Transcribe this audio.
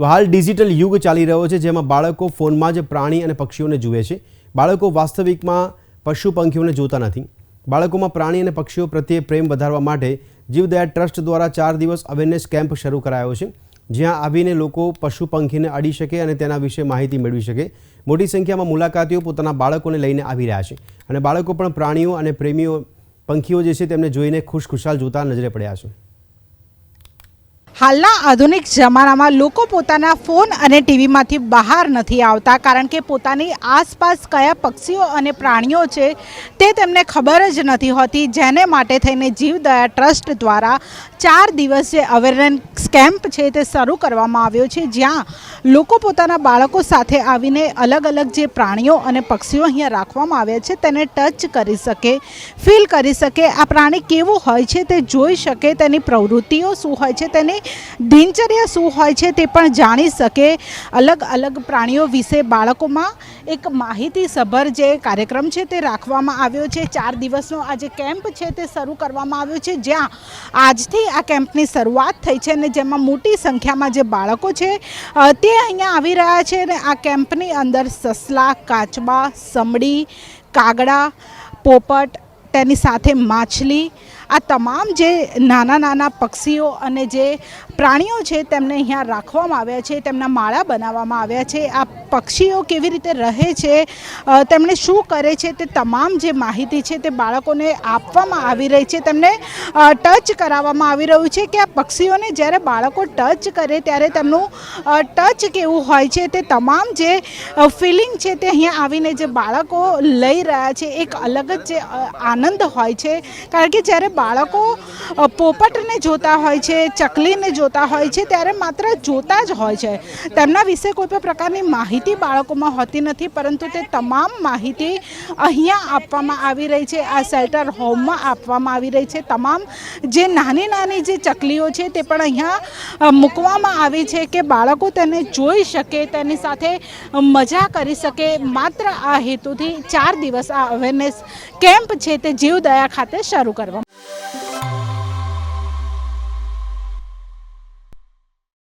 તો હાલ ડિજિટલ યુગ ચાલી રહ્યો છે, જેમાં બાળકો ફોનમાં જ પ્રાણી અને પક્ષીઓને જુએ છે. બાળકો વાસ્તવિકમાં પશુ પંખીઓને જોતા નથી. બાળકોમાં પ્રાણી અને પક્ષીઓ પ્રત્યે પ્રેમ વધારવા માટે જીવદયા ટ્રસ્ટ દ્વારા ચાર દિવસ અવેરનેસ કેમ્પ શરૂ કરાયો છે. જ્યાં આવીને લોકો પશુ પંખીને અડી શકે અને તેના વિશે માહિતી મેળવી શકે. મોટી સંખ્યામાં મુલાકાતીઓ પોતાના બાળકોને લઈને આવી રહ્યા છે અને બાળકો પણ પ્રાણીઓ અને પ્રેમીઓ પંખીઓ જે છે તેમને જોઈને ખુશખુશાલ જોતા નજરે પડ્યા છે. હાલના આધુનિક જમાનામાં લોકો પોતાના ફોન અને ટીવીમાંથી બહાર નથી આવતા કારણ કે પોતાની આસપાસ કયા પક્ષીઓ અને પ્રાણીઓ છે તે તેમને ખબર જ નથી હોતી, જેને માટે થઈને જીવદયા ટ્રસ્ટ દ્વારા ચાર દિવસ જે અવેરનેસ કેમ્પ છે તે શરૂ કરવામાં આવ્યો છે, જ્યાં લોકો પોતાના બાળકો સાથે આવીને અલગ અલગ જે પ્રાણીઓ અને પક્ષીઓ અહીંયા રાખવામાં આવ્યા છે તેને ટચ કરી શકે ફીલ કરી શકે. આ પ્રાણી કેવું હોય છે તે જોઈ શકે તેની પ્રવૃત્તિઓ શું હોય છે તેની દિનચર્યા શું હોય છે તે પણ જાણી શકે. અલગ અલગ પ્રાણીઓ વિશે બાળકોમાં એક માહિતીસભર જે કાર્યક્રમ છે તે રાખવામાં આવ્યો છે. ચાર દિવસનો આ જે કેમ્પ છે તે શરૂ કરવામાં આવ્યો છે. જ્યાં આજથી આ કેમ્પની શરૂઆત થઈ છે અને જેમાં મોટી સંખ્યામાં જે બાળકો છે અ, તે અહીંયા આવી રહ્યા છે ને આ કેમ્પની અંદર સસલા, કાચબા, સમડી, કાગડા, પોપટ, તેની સાથે માછલી, આ તમામ જે નાના નાના પક્ષીઓ અને જે પ્રાણીઓ છે તેમને અહીંયા રાખવામાં આવ્યા છે, તેમના માળા બનાવવામાં આવ્યા છે. આ પક્ષીઓ કેવી રીતે રહે છે તેમણે શું કરે છે તે તમામ જે માહિતી છે તે બાળકોને આપવામાં આવી રહી છે. તેમને ટચ કરાવવામાં આવી રહ્યું છે કે આ પક્ષીઓને જ્યારે બાળકો ટચ કરે ત્યારે તેમનું ટચ કેવું હોય છે તે તમામ જે ફિલિંગ છે તે અહીંયા આવીને જે બાળકો લઈ રહ્યા છે એક અલગ જ જે આનંદ હોય છે. કારણ કે જ્યારે બાળકો પોપટને જોતા હોય છે, ચકલીને જોતા હોય છે ત્યારે માત્ર જોતા જ હોય છે. તેમના વિશે કોઈ પણ પ્રકારની માહિતી બાળકોમાં હોતી નથી, પરંતુ તે તમામ માહિતી અહીંયા આપવામાં આવી રહી છે. આ શેલ્ટર હોમમાં આપવામાં આવી રહી છે. તમામ જે નાની નાની જે ચકલીઓ છે તે પણ અહીંયા મૂકવામાં આવી છે કે બાળકો તેને જોઈ શકે, તેની સાથે મજા કરી શકે. માત્ર આ હેતુથી ચાર દિવસ આ અવેરનેસ કેમ્પ છે તે જીવદયા ખાતે શરૂ કરવામાં